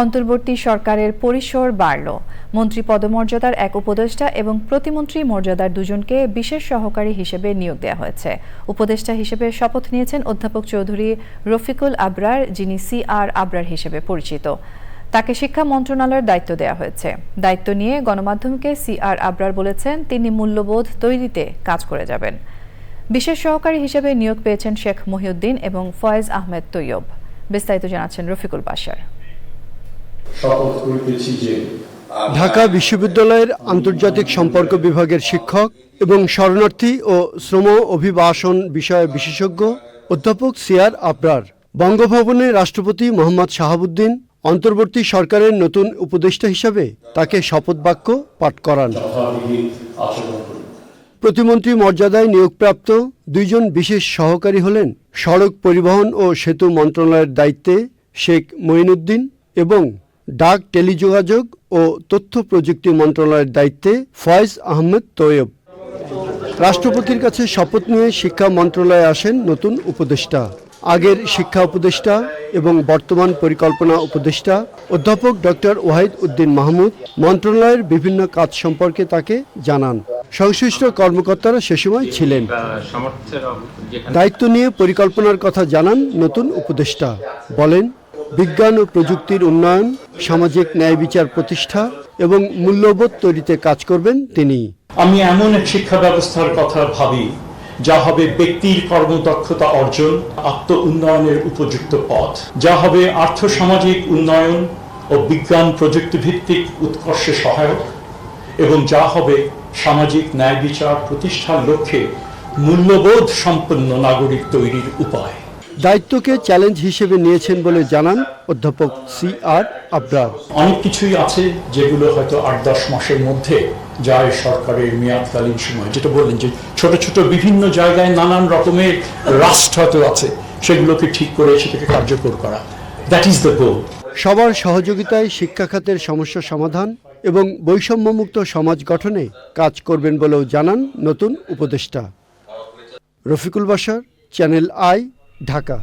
অন্তর্বর্তী সরকারের পরিসর বাড়ল। মন্ত্রী পদমর্যাদার এক উপদেষ্টা এবং প্রতিমন্ত্রী মর্যাদার দুজনকে বিশেষ সহকারী হিসেবে নিয়োগ দেওয়া হয়েছে। উপদেষ্টা হিসেবে শপথ নিয়েছেন অধ্যাপক চৌধুরী রফিকুল আবরার, যিনি সি আর আবরার হিসেবে পরিচিত। তাকে শিক্ষা মন্ত্রণালয়ের দায়িত্ব দেওয়া হয়েছে। দায়িত্ব নিয়ে গণমাধ্যমকে সি আর আবরার বলেছেন, তিনি মূল্যবোধ তৈরিতে কাজ করে যাবেন। বিশেষ সহকারী হিসেবে নিয়োগ পেয়েছেন শেখ মহিউদ্দিন এবং ফয়েজ আহমেদ তৈয়ব। বিস্তারিত জানাচ্ছেন রফিকুল বাশার। শপথ করিতেছি যে ঢাকা বিশ্ববিদ্যালয়ের আন্তর্জাতিক সম্পর্ক বিভাগের শিক্ষক এবং শরণার্থী ও শ্রম অভিবাসন বিষয়ে বিশেষজ্ঞ অধ্যাপক সিয়ার আবরার বঙ্গভবনে রাষ্ট্রপতি মোহাম্মদ শাহাবুদ্দিন অন্তর্বর্তী সরকারের নতুন উপদেষ্টা হিসাবে তাকে শপথ বাক্য পাঠ করান। প্রতিমন্ত্রী মর্যাদায় নিয়োগপ্রাপ্ত দুইজন বিশেষ সহকারী হলেন সড়ক পরিবহন ও সেতু মন্ত্রণালয়ের দায়িত্বে শেখ মঈনুদ্দিন এবং ডাক টেলিযোগাযোগ ও তথ্য প্রযুক্তি মন্ত্রণালয়ের দায়িত্বে ফয়েজ আহমেদ তৈয়ব। রাষ্ট্রপতির কাছে শপথ নিয়ে শিক্ষা মন্ত্রণালয়ে আসেন নতুন উপদেষ্টা। আগের শিক্ষা উপদেষ্টা এবং বর্তমান পরিকল্পনা উপদেষ্টা অধ্যাপক ডক্টর ওয়াহিদ উদ্দিন মাহমুদ মন্ত্রণালয়ের বিভিন্ন কাজ সম্পর্কে তাকে জানান। সংশ্লিষ্ট কর্মকর্তারা সে সময় ছিলেন। দায়িত্ব নিয়ে পরিকল্পনার কথা জানান নতুন উপদেষ্টা। বলেন বিজ্ঞান ও প্রযুক্তির উন্নয়ন, সামাজিক ন্যায় বিচার প্রতিষ্ঠা এবং মূল্যবোধ তৈরিতে কাজ করবেন তিনি। আমি এমন এক শিক্ষা ব্যবস্থার কথা ভাবি, যা হবে ব্যক্তির কর্মদক্ষতা অর্জন আত্ম উন্নয়নের উপযুক্ত পথ। যা হবে আর্থসামাজিক উন্নয়ন ও বিজ্ঞান প্রযুক্তি ভিত্তিক উৎকর্ষে সহায়ক এবং যা হবে সামাজিক ন্যায় বিচার প্রতিষ্ঠার লক্ষ্যে মূল্যবোধ সম্পন্ন নাগরিক তৈরির উপায়। দায়িত্বকে চ্যালেঞ্জ হিসেবে নিয়েছেন বলে জানান অধ্যাপক সি আর আবরার। অনেক কিছুই আছে যেগুলো হয়তো আট দশ মাসের মধ্যে যায় সরকারের মেয়াদকালীন সময়। যেটা বললেন যে ছোট ছোট বিভিন্ন জায়গায় নানান রকমের রাষ্ট্র হয়তো আছে সেগুলোকে ঠিক করে সেটাকে কার্যকর করা। দ্যাট ইজ দ্য গোল সবার সহযোগিতায় শিক্ষা খাতের সমস্যা সমাধান এবং বৈষম্যমুক্ত সমাজ গঠনে কাজ করবেন বলেও জানান নতুন উপদেষ্টা। রফিকুল বাসার চ্যানেল আই ঢাকা